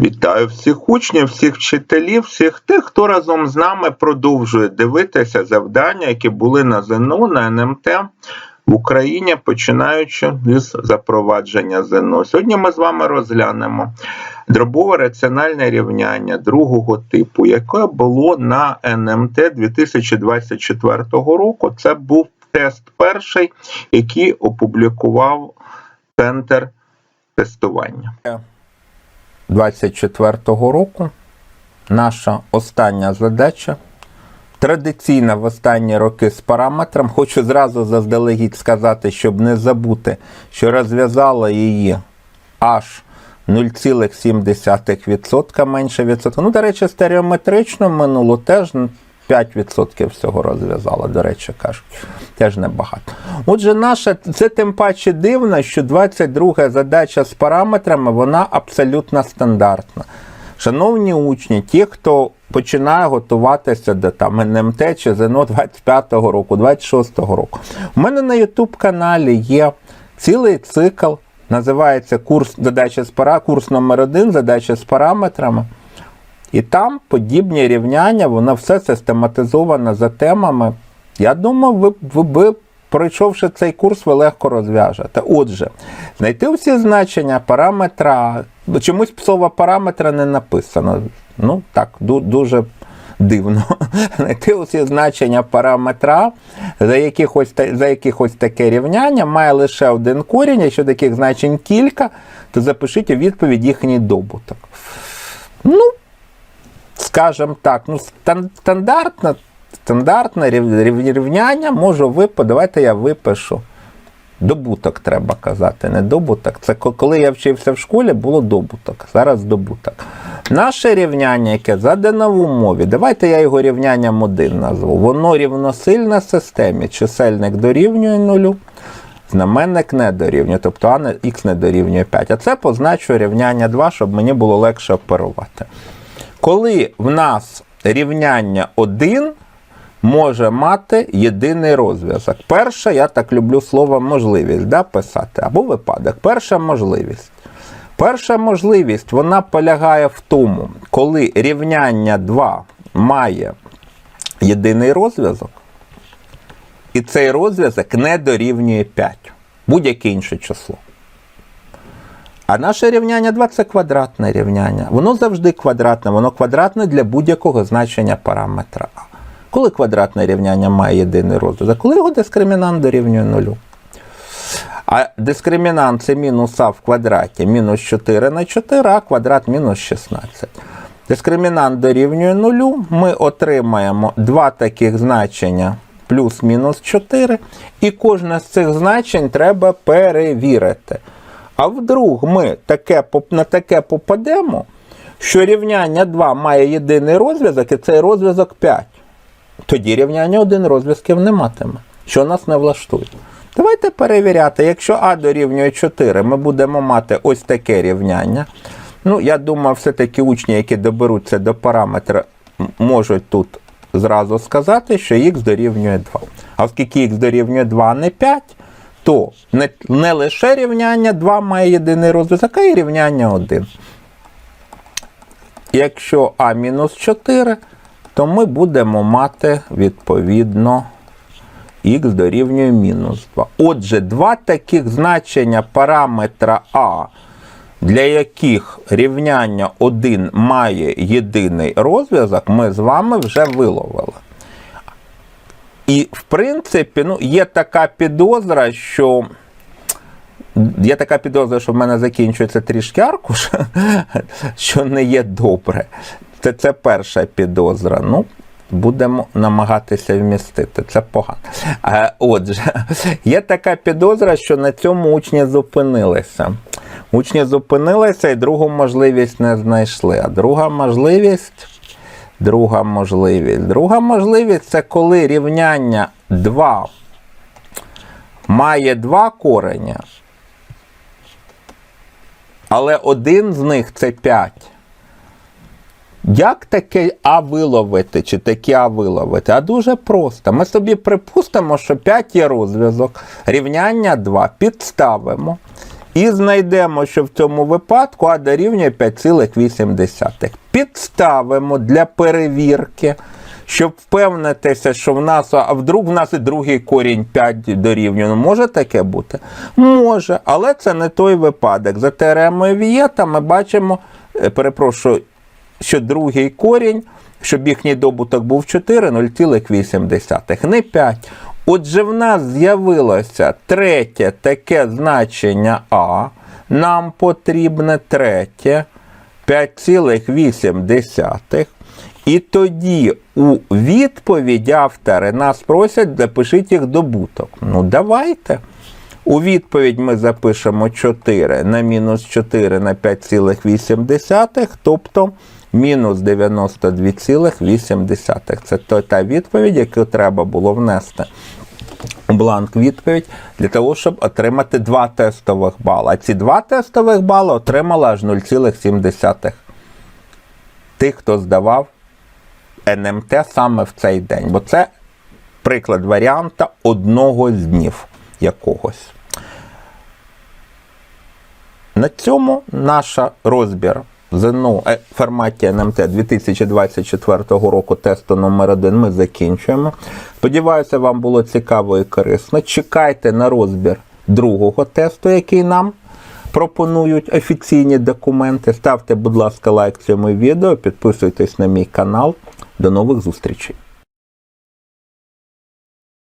Вітаю всіх учнів, всіх вчителів, всіх тих, хто разом з нами продовжує дивитися завдання, які були на ЗНО, на НМТ в Україні, починаючи з запровадження ЗНО. Сьогодні ми з вами розглянемо дробове раціональне рівняння другого типу, яке було на НМТ 2024 року. Це був тест перший, який опублікував центр тестування. 24-го року наша остання задача. Традиційна в останні роки з параметром. Хочу зразу заздалегідь сказати, щоб не забути, що розв'язала її аж 0,7% менше відсотка. Ну, до речі, стереометрично минуло теж 5% всього розв'язала, до речі, кажуть. Теж небагато. Отже, наша, це тим паче дивно, що 22 задача з параметрами, вона абсолютно стандартна. Шановні учні, ті, хто починає готуватися до там НМТ чи ЗНО 25-го року, 26-го року. У мене на YouTube каналі є цілий цикл, називається курс задача з пара, курс номер 1 задача з параметрами. І там подібні рівняння, воно все систематизовано за темами. Я думаю, ви, ви, ви пройшовши цей курс, ви легко розв'яжете. Отже, знайти всі значення параметра. Чомусь слово параметра не написано. Ну, так, ду- дуже дивно. Знайти усі значення параметра, за якихось, за якихось таке рівняння, має лише один корінь, якщо таких значень кілька, то запишіть у відповідь їхній добуток. Ну, скажімо так, ну, стан- стандартне, стандартне рів- рів- рівняння можу виписати. Давайте я випишу. Добуток треба казати, не добуток. Це коли я вчився в школі, було добуток. Зараз добуток. Наше рівняння, яке задано в умові, давайте я його рівнянням 1 назву. Воно рівносильне системі. Чисельник дорівнює нулю, знаменник не дорівнює, тобто а х не дорівнює 5. А це позначу рівняння 2, щоб мені було легше оперувати. Коли в нас рівняння 1 може мати єдиний розв'язок. Перша, я так люблю слово можливість да, писати, або випадок. Перша можливість. Перша можливість вона полягає в тому, коли рівняння 2 має єдиний розв'язок, і цей розв'язок не дорівнює 5. Будь-яке інше число. А наше рівняння 2 це квадратне рівняння. Воно завжди квадратне, воно квадратне для будь-якого значення параметра А. Коли квадратне рівняння має єдиний розв'язок, коли його дискримінант дорівнює нулю. А дискримінант це мінус а в квадраті мінус 4 на 4, а квадрат мінус 16. Дискримінант дорівнює нулю. Ми отримаємо два таких значення плюс-мінус 4. І кожне з цих значень треба перевірити. А вдруг ми таке, на таке попадемо, що рівняння 2 має єдиний розв'язок, і цей розв'язок 5. Тоді рівняння 1 розв'язків не матиме, що нас не влаштує. Давайте перевіряти, якщо А дорівнює 4, ми будемо мати ось таке рівняння. Ну, я думаю, все-таки учні, які доберуться до параметра, можуть тут зразу сказати, що х дорівнює 2. А оскільки х дорівнює 2, а не 5, то не, не лише рівняння 2 має єдиний розв'язок, а й рівняння 1. Якщо А мінус 4, то ми будемо мати відповідно х дорівнює мінус 2. Отже, два таких значення параметра А, для яких рівняння 1 має єдиний розв'язок, ми з вами вже виловили. І, в принципі, ну, є така підозра, що. Є така підозра, що в мене закінчується трішки аркуш, що не є добре. Це, це перша підозра. Ну, будемо намагатися вмістити. Це погано. Е, Отже, є така підозра, що на цьому учні зупинилися. Учні зупинилися і другу можливість не знайшли. А друга можливість. Друга можливість. Друга можливість це коли рівняння 2 має два кореня, але один з них це 5. Як таке А виловити, чи таке А виловити? А дуже просто. Ми собі припустимо, що 5 є розв'язок, рівняння 2 підставимо. І знайдемо, що в цьому випадку А дорівнює 5,8. Підставимо для перевірки, щоб впевнитися, що в нас, а вдруг в нас і другий корінь 5 дорівнює. Ну, може таке бути? Може, але це не той випадок. За теоремою Вієта ми бачимо, е, перепрошую, що другий корінь, щоб їхній добуток був 4, 0,8, не 5. Отже, в нас з'явилося третє таке значення А. Нам потрібне третє 5,8. І тоді у відповідь автори нас просять запишіть їх добуток. Ну, давайте. У відповідь ми запишемо 4 на мінус 4 на 5,8, тобто мінус 92,8. Це та відповідь, яку треба було внести бланк відповідь для того, щоб отримати два тестових бали. А ці два тестових бали отримали аж 0,7 тих, хто здавав НМТ саме в цей день. Бо це приклад варіанта одного з днів якогось. На цьому наша розбір ЗНО е, форматі НМТ 2024 року тесту номер 1 ми закінчуємо. Сподіваюся, вам було цікаво і корисно. Чекайте на розбір другого тесту, який нам пропонують офіційні документи. Ставте, будь ласка, лайк цьому відео, підписуйтесь на мій канал. До нових зустрічей!